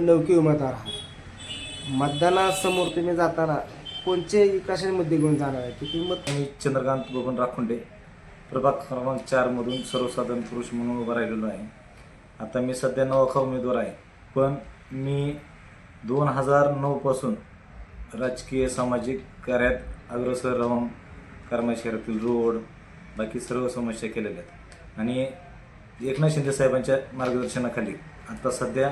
लौकी उमेदवार आहात. मतदानासमोर तुम्ही जाताना कोणते विकासाचे मुद्दे घेऊन जाणार आहे? किती तुम्ही मत? मी चंद्रकांत बबन राखुंडे प्रभाग क्रमांक चारमधून सर्वसाधारण पुरुष म्हणून उभा राहिलेलो आहे. आता मी सध्या नवखा उमेदवार आहे. पण मी दोन हजार नऊपासून राजकीय सामाजिक कार्यात अग्रसर राहून करमाळ शहरातील रोड बाकी सर्व समस्या केलेल्या आहेत. आणि एकनाथ शिंदे साहेबांच्या मार्गदर्शनाखाली आता सध्या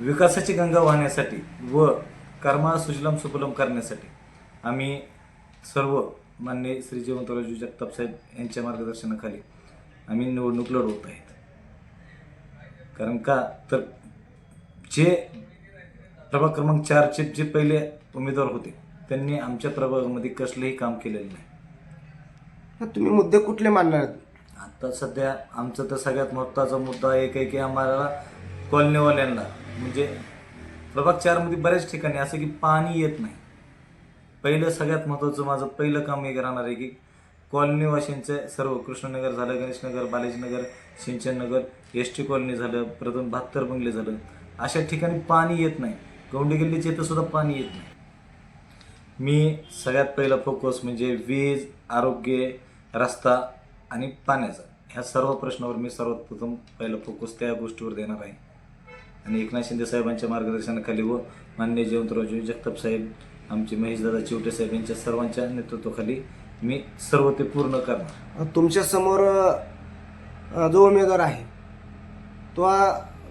विकासाची गंगा वाहण्यासाठी व कर्मा सुजलाम सुफलम करण्यासाठी आम्ही सर्व मान्य श्री जयवंतरावजी जगताप साहेब यांच्या मार्गदर्शनाखाली आम्ही निवडणूक लढवत आहेत. कारण का? तर जे प्रभाग क्रमांक चारचे जे पहिले उमेदवार होते त्यांनी आमच्या प्रभागामध्ये कसलेही काम केलेलं नाही. तुम्ही मुद्दे कुठले मांडणार आता सध्या आमचं तर सगळ्यात महत्त्वाचा मुद्दा एक आहे की आम्हाला कॉलनीवाल्यांना म्हणजे प्रभाग चारमध्ये बऱ्याच ठिकाणी असं की पाणी येत नाही. पहिलं सगळ्यात महत्त्वाचं माझं पहिलं काम हे राहणार आहे की कॉलनीवाशींचं सर्व कृष्णनगर झालं Ganeshnagar Balajinagar Sinchannagar S T colony झालं प्रथम बहात्तर बंगले झालं. अशा ठिकाणी पाणी येत नाही. गौंडी गल्लीचे इथं सुद्धा पाणी येत नाही. मी सगळ्यात पहिला फोकस म्हणजे वीज आरोग्य रस्ता आणि पाण्याचा. ह्या सर्व प्रश्नावर मी सर्वात प्रथम पहिला फोकस त्या गोष्टीवर देणार आहे. आणि एकनाथ शिंदे साहेबांच्या मार्गदर्शनाखाली व मान्य जयवंतरावजी जगताप साहेब आमचे महेशदादा चिवटे साहेब यांच्या सर्वांच्या नेतृत्वाखाली मी सर्व ते पूर्ण करणार. तुमच्यासमोर अ, जो उमेदवार आहे तो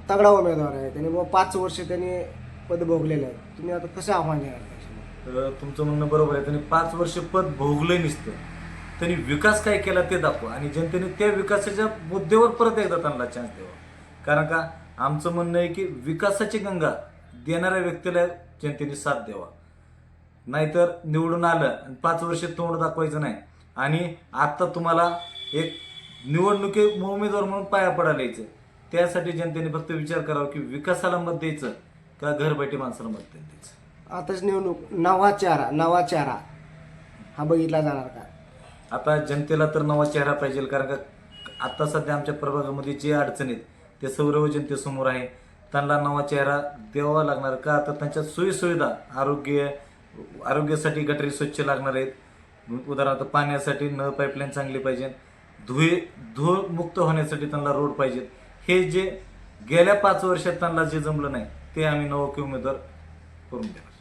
तगडा उमेदवार आहे. त्याने पाच वर्ष त्यांनी पद भोगलेलं आहे. तुम्ही आता कसं आव्हान देणार तुमचं म्हणणं बरोबर आहे. त्यांनी पाच वर्ष पद भोगलं नसतं. त्यांनी विकास काय केला ते दाखवा. आणि जनतेने त्या विकासाच्या मुद्द्यावर परत एकदा त्यांना चान्स द्यावा. कारण का? आमचं म्हणणं आहे की विकासाची गंगा देणाऱ्या व्यक्तीला जनतेने साथ द्यावा. नाहीतर निवडून आलं आणि पाच वर्ष तोंड दाखवायचं नाही. आणि आत्ता तुम्हाला एक निवडणुकी उमेदवार म्हणून पाया पडायला यायचं. त्यासाठी जनतेने फक्त विचार करावा की विकासाला मत द्यायचं का घरबैठी माणसाला मत द्यायचं. आताच निवडणूक नवा चेहरा नवा चेहरा. हा बघितला जाणार का? आता जनतेला तर नवा चेहरा पाहिजे कारण का आता सध्या आमच्या प्रभागामध्ये जे अडचणी आहेत ते सौरव जनतेसमोर आहे. त्यांना नवा चेहरा द्यावा लागणार का? तर त्यांच्या सोयीसुविधा आरोग्य आरोग्यासाठी गटरी स्वच्छ लागणार आहेत. उदाहरणार्थ पाण्यासाठी नळ पाईपलाईन चांगली पाहिजे धुळे धूळ मुक्त होण्यासाठी त्यांना रोड पाहिजेत. हे जे गेल्या पाच वर्षात त्यांना जे जमलं नाही ते आम्ही नवके उमेदवार करून देणार.